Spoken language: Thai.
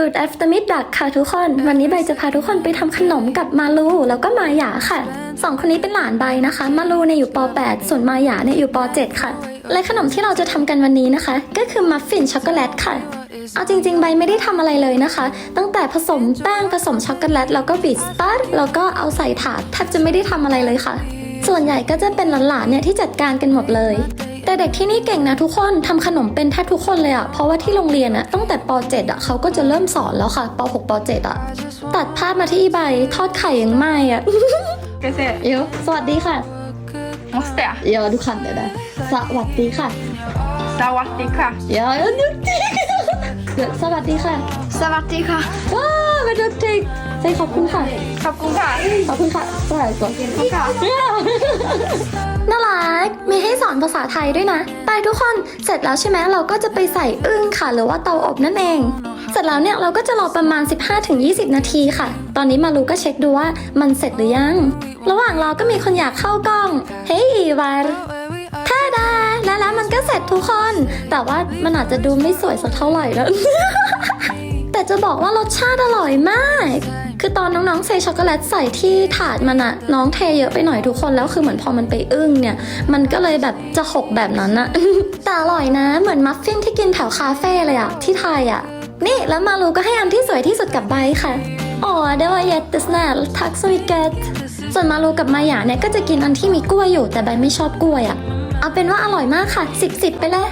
Good afternoon ดักค่ะทุกคน วันนี้ใบจะพาทุกคนไปทำขนมกับมาลูแล้วก็มาหยาค่ะสองคนนี้เป็นหลานใบนะคะ มาลูเนี่ยอยู่ป .8 ส่วนมาหยาเนี่ยอยู่ป .7 ค่ะ และขนมที่เราจะทำกันวันนี้นะคะ ก็คือมัฟฟินช็อกโกแลตค่ะเอาจริงๆ ใบไม่ได้ทำอะไรเลยนะคะ ตั้งแต่ผสมแป้งผสมช็อกโกแลตแล้วก็บีบสตาร์แล้วก็เอาใส่ถาดแทบจะไม่ได้ทำอะไรเลยค่ะ ส่วนใหญ่ก็จะเป็นหลานๆเนี่ยที่จัดการกันหมดเลย แต่เด็กที่นี่เก่งนะทุกคนทำขนมเป็นแทบทุกคนเลยอะเพราะว่าที่โรงเรียนอะตั้งแต่ป .7 อะเขาก็จะเริ่มสอนแล้วค่ะป .6 ป .7 อะตัดภาพมาที่อีใบทอดไข่ยังไม่อะ Ska se. เดี๋ยวสวัสดีค่ะ Måste jag? เดี๋ยวดูคันเดี๋ยวนะสวัสดีค่ะ Sawatika. เดี๋ยวดูที สวัสดีค่ะ Sawatika. ว้าวมาดูทีใช่ขอบคุณค่ะ Kakunga. ขอบคุณค่ะสวัสดีก่อน Kakunga. น่ารักมีให้สอนภาษาไทยด้วยนะ ไปทุกคนเสร็จแล้วใช่ไหมเราก็จะไปใส่อึ้งค่ะ หรือว่าเตาอบนั่นเองเสร็จแล้วเนี่ยเราก็จะรอประมาณ 15-20 นาทีค่ะ ตอนนี้มารูก็เช็คดูว่ามันเสร็จหรือยัง ระหว่างรอก็มีคนอยากเข้ากล้อง เฮ้ยวาร ก็เสร็จทุกคน แต่ว่ามันอาจจะดูไม่สวยสักเท่าไหร่แล้ว แต่จะบอกว่ารสชาติอร่อยมาก คือตอนน้องๆใส่ช็อกโกแลตใส่ที่ถาดมันอะน้องเทเยอะไปหน่อยทุกคนแล้วคือเหมือนพอมันไปอึ้งเนี่ย มันก็เลยแบบจะหกแบบนั้นอะแต่อร่อยนะ เหมือนมัฟฟินที่กินแถวคาเฟ่เลยอะที่ไทยอะนี่แล้วมารูก็ให้อันที่สวยที่สุดกับใบค่ะอ๋อเดี๋ยวเยตสแนลทักสวิตเกตส่วนมารูกับมายาเนี่ยก็จะกินอันที่มีกล้วยอยู่แต่ใบไม่ชอบกล้วยอะ เอาเป็นว่าอร่อยมากค่ะสิบสิบไปเลย